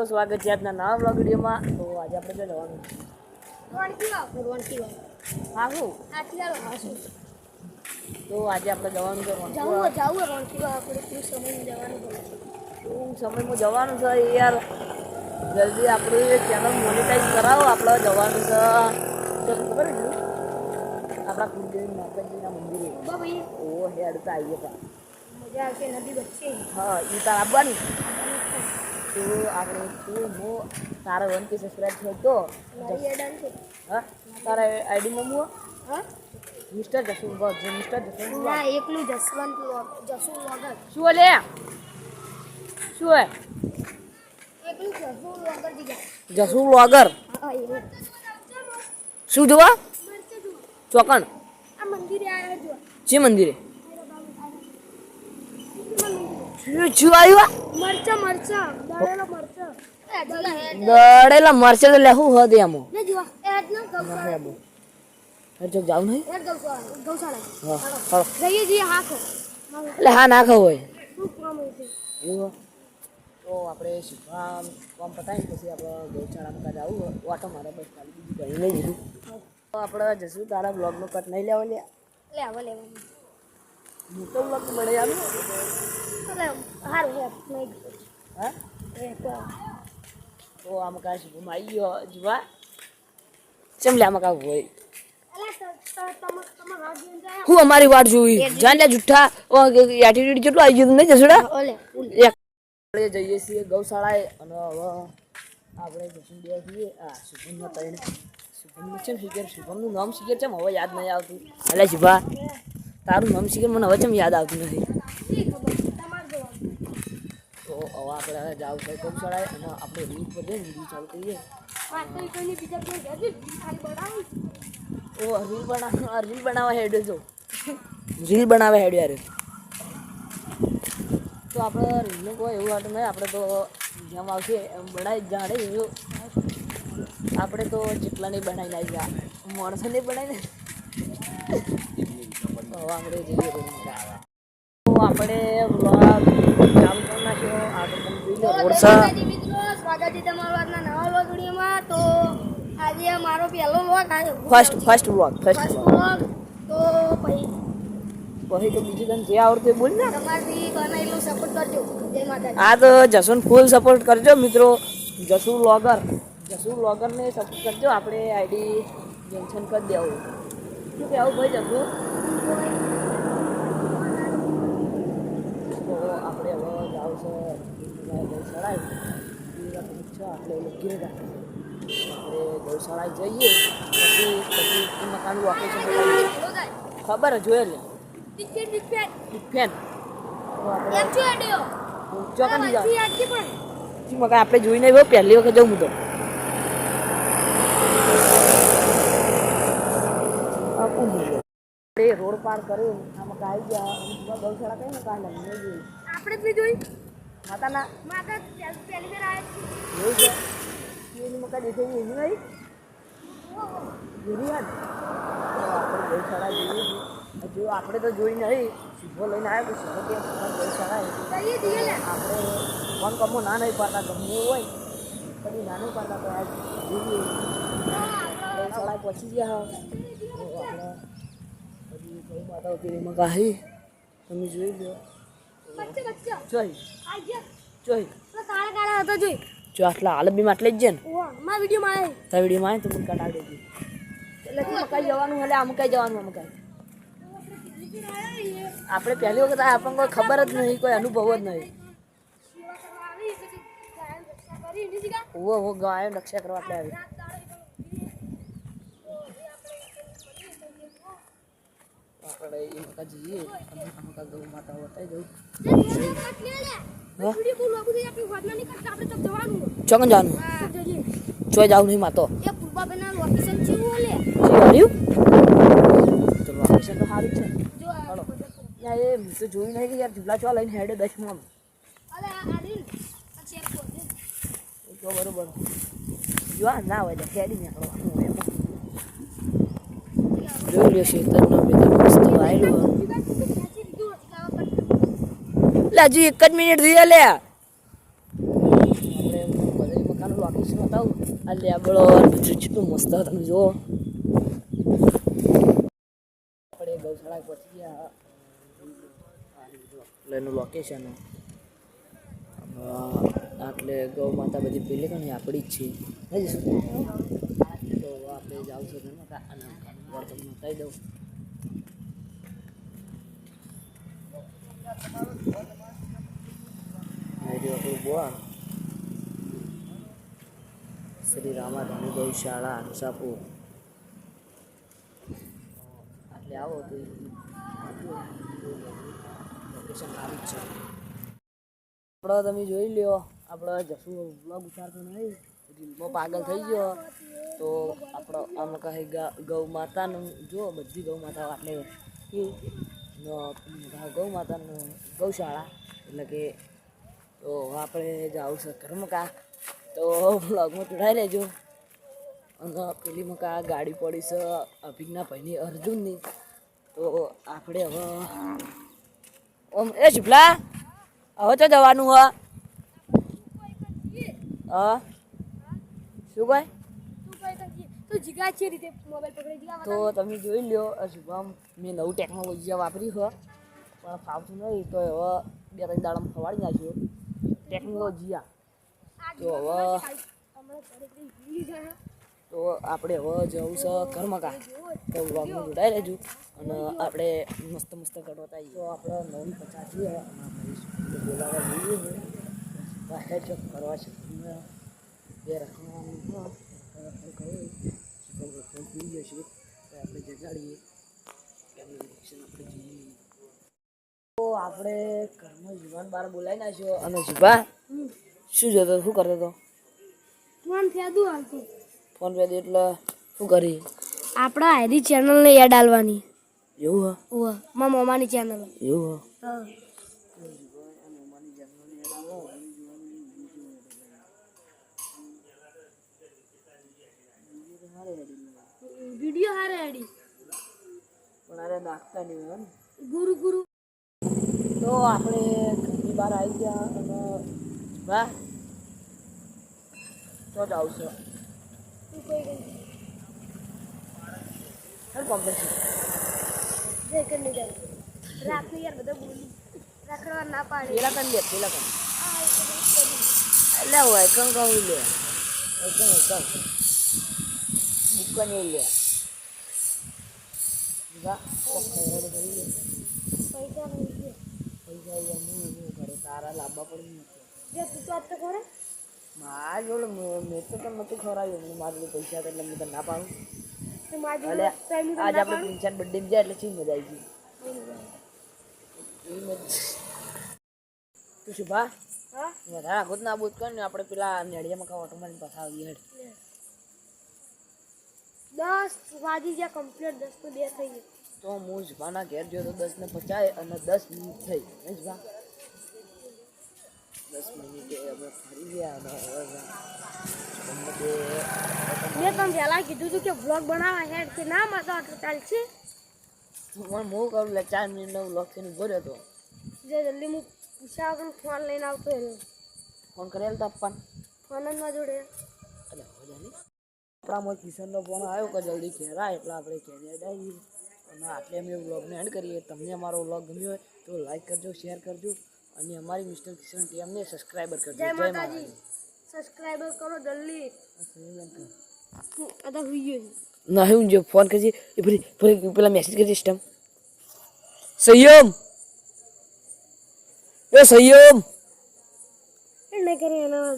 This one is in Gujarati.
સ્વાગત છે આજના નવા બ્લોગ વિડીયોમાં. તો આજે આપણે ચાલો હાશું તો આજે આપણે જવાનું છે ટૂંક સમયમાં જવાનું છે સમયમાં જવાનું છે યાર. જલ્દી આપણું ચેનલ મોનિટાઈઝ કરાવો આપણે જવાનું છે. ખબર છે? આપણા કુલદેવી માતાજીના મંદિરે. ઓ હેડ તો આવીએ મજા આવશે નદી વચ્ચે. હા એ તાર આવવાની? તો આપણે તું હું તારા વન કે સબસ્ક્રાઇબ થયો તો. હા? તારા આઈડીમાં હું હા? મિસ્ટર જસવંત મિસ્ટર જસવંત ના એકલું જસવંત લોગ જસુ લોગર શું લે શું હે એકલું જસુ વગર? શું જોવા? ચોકણ? આ મંદિરે આવ્યા જો જે મંદિરે? આવ્યું મરચા મરચા દળેલા મરચા. દડેલા મરચે તો લેવું હદ એમાં. ને જો હેડ ના ગૌશાળા હર ચોક જાવ નહીં? ગૌશાળા હા જઈએ જઈએ એટલે હા ના ખાવ હોય. શું કામ હોય તો આપણે શીખવા કામ પતાવીને પછી આપણે ગૌશાળામાં કાંઈ જવું હોય. ઓટો મારે બસ ખાલી બીજું કંઈ નહીં લીધું. તો આપણે જશું તારા બ્લોગનો કટ નહીં લેવા લે લેવા લેવા મોટો બ્લોગ મળે આવ્યો તો તો આમ શીખવામાં આવી ગયો જોવા ચમ લે આમાં કાંઈ હોય હું અમારી વાટ જોઈ. જાણ લે જુઠ્ઠા. એટીટ્યુડ કેટલું આવી ગયું નહીં જસડા? આપણે જઈએ છીએ ગૌશાળાએ અને હવે આપણે જશું બે છીએ. આ શુભમના ત્રણ. શુભમનું છે શિખર? શુભમનું નામ શિખર છે હવે યાદ નહીં આવતું. એટલે શુભા તારું નામ શિખર મને હવે ચમ યાદ આવતું નથી. તો હવે આપણે જાવ છે ચડાય અને આપણે રીલ પર જઈને વીડિયો ચાલુ કરીએ. ઓ રીલ બનાવ રીલ બનાવવા હેડ્યો જો. રીલ બનાવવા હેડ્યો યાર તો આપણે રીલનું કોઈ એવું વાટું નહીં આપણે તો જેમ આવશે એમ બનાવી જાણે એવું આપણે તો ચીટલા નહીં બનાવી નાખી ગયા માણસો નહીં બનાવી ને તો હવે આપણે જઈએ આપણે vlog ચાલુ કરી નાખ્યો છે સ્વાગત છે તમારું આજના નવા લોગ વિડીયોમાં તો આજે મારો પહેલો લોગ આવ્યો. First first vlog first vlog તો પછી પછી તો બીજું તને જે આવડતું એ બોલ ને. તમારથી સપોર્ટ કરજો જય માતાજી. આ તો જસુન ફૂલ સપોર્ટ કરજો મિત્રો. જસુ વ્લોગર જસુ વ્લોગરને સપોર્ટ કરજો. આપણે આઈડી મેન્શન કરી દેવું. શું કહેવું ભાઈ જસુ તો આપણે હવે છે ગૌશાળાએ છે. આપણે લગી રાખે આપણે ગૌશાળાએ જઈએ પછી પછી એ આપે છે ખબર જ જોઈએ લે ટિકિટ ટિકિટ ફેન તો આપણે એમ જોઈને આવ્યો પહેલી વખત જવું તો. રોડ પાર કર્યો આમાં કાંઈ ગયા. ગૌશાળા કઈ ને કાંઈ લઈને જોઈ આપણે બી જોઈ. માતાના માતા પહેલી વાર આવ્યા જોઈ છે? એની મકા દેખાઈ એની ભાઈ જોરી યાદ આપણે ગૌશાળા જોઈએ જો આપણે તો જોઈ નહીં સીધો લઈને આવ્યો કે સીધો કે ગૌશાળા આપણે ફોન કમો ના નહીં પાડતા ગમવું હોય કદી ના નહીં પાડતા તો આજ જોઈએ. ગૌશાળા પહોંચી ગયા આપણે પછી ગૌ માતાઓ પેલીમાં ગાહી તમે જોઈ લો બચ્ચા જોઈ. જોઈ. કાળા કાળા હતા જોઈ. જો આટલા આટલે છે ને ઓહ મારા વિડીયોમાં આવે તા વિડીયોમાં આવે તો મને કટાડી દેજો એટલે તું મકાઈ જવાનું એટલે આમ કઈ જવાનું આમ કઈ. આપણે પહેલી વખત આ આપણને કોઈ ખબર જ નહીં કોઈ અનુભવ જ નહીં. ઓ ગાયો રક્ષા કરવા એટલે આવી. આપણે એ મકા જઈએ. આ મકા ગૌ માતા બતાવી દઉં ચોકન જવાનું? ચોય જાવ નહીં માતો. લોકેશન તો સારું જ છે યાર એ મેં તો જોયું નહીં કે યાર ઝૂલા ચો લઈને હેડે દસમાં બરોબર. જો ના હોય હેડી નીકળવાનું જોઈ લ્યો શેતરનો બેતર મસ્ત આવેલું એટલે હજુ એક જ મિનિટ થઈ લે. આપણે બધે લોકેશન બતાવું આ લેબડો બીજું કેટલું મસ્ત તમે જુઓ આપણે ગૌશાળા પહોંચી ગયા એનું લોકેશન એટલે ગૌ માતા બધી પેલી કોની આપણી જ છે. તો આપણે જ આવશે ઘરમાં અને વર્તન બતાવી દઉં. શ્રી રામાધાની ગૌશાળા, હંસાપુર. એટલે આવો તો લોકેશન સારું છે. આપણે તમે જોઈ લ્યો આપણે જશું બ્લોગ ઉતારતો નહીં પાગલ થઈ ગયો. તો આપણો આમ કહે ગૌ માતાનું જો બધી ગૌ માતાઓ આપણે ગૌ માતાનું ગૌશાળા, એટલે કે તો આપણે જાવું છે કર્મકા તો બ્લોગમાં ચડાવી લેજો અને પેલી મકા ગાડી પડી છે અભિજ્ઞા ભાઈની, અર્જુનની. તો આપણે હવે ઓમ, એ શિપલા હવે તો જવાનું હ? શું કહે? તો તમે જોઈ લ્યો શુભમ મેં નવું ટેકનોલોજી વાપરી છે. પણ ફાવતું નહીં તો હવે બે ત્રણ દાડામાં ફવાડી નાખ્યો. ટેકનોલોજી તો હવે તો આપણે હવે જવું છે કર્મકા તો વ્લોગમાં જોડાઈ રહેજો. અને આપણે મસ્ત મસ્ત કટોતા તો આપણે નવી પચાસ છીએ બોલાવા જઈએ કરવા છે. બે રખવાનું પી જશે તો આપણે જગાડીએ કેમનું રિએક્શન આપણે જોઈએ તો આપણે ઘરમાં જુવાન બાર બોલાવી નાખ્યો અને જુભા શું જોતો શું કરતો હતો? ફોન ફેદું હાલતું. ફોન પે એટલે શું કરી? આપણા હેરી ચેનલને યાદ આલવાની. એવું હા? મારા મમ્માની ચેનલ. એવું હા વિડિયો હારે હેડી પણ અરે નાખતા નહીં એમ ગુરુ ગુરુ. તો આપણે ઘરની બહાર આવી ગયા અને વાહ. તો જ આવશે. એટલે હોય કહું લે. એકમ એકમ બુકન એ લે. નથી જે તું તો આપતો ખરે મારા જોડે મેં મેં તો તને નહોતું ખવડાવ્યું મને મારા જોડે પૈસા હતા એટલે મેં તને ના પાડું તો મારી એટલે ફેમિલી આજે આપણે પ્રિન્સન બર્થડે જાય એટલે શું મજા આવી ગઈ એવી મજા તું શું ભા હા વધારે આગળ ના બોધ કર ને આપણે પેલા નેડિયામાં કાં ઓટો મારીને પાછા આવીએ હેડ દસ વાગી ગયા કમ્પ્લીટ દસ તો બે થઈ ગઈ તો હું જભાના ઘેર ગયો તો દસ ને પચાય અને દસ મિનિટ થઈ. નહીં જભા દસ મિનિટે અમે ફરી ગયા અને હવે મેં પણ પહેલા કીધું હતું કે બ્લોગ બનાવવા હેડ કે ના માં તો આટલું ચાલશે મને હું કરું એટલે ચાર મિનિટનો લોક થઈને ઊભો રહ્યો જે જલ્દી હું પૂછ્યા વગર ફોન લઈને આવતો રહ્યો. ફોન કરેલ તો પણ ફોન જ ના જોડે. એટલે આપણામાં કિશનનો ફોન આવ્યો કે જલ્દી ઘેરા એટલે આપણે ઘેરે આવી અને આટલે અમે વ્લોગને એન્ડ કરીએ. તમને અમારો વ્લોગ ગમ્યો હોય તો લાઈક કરજો શેર કરજો અને અમારી મિસ્ટર કિશન ટીમને સબસ્ક્રાઈબર કરજો. જય માતાજી. સબસ્ક્રાઈબર કરો જલ્દી. અદા હુઈ ગયો ના હું જો ફોન કરજે. એ ફરી ફરી પેલા મેસેજ કરજે સિસ્ટમ સંયમ! એ સંયમ! એ નહીં કરે એના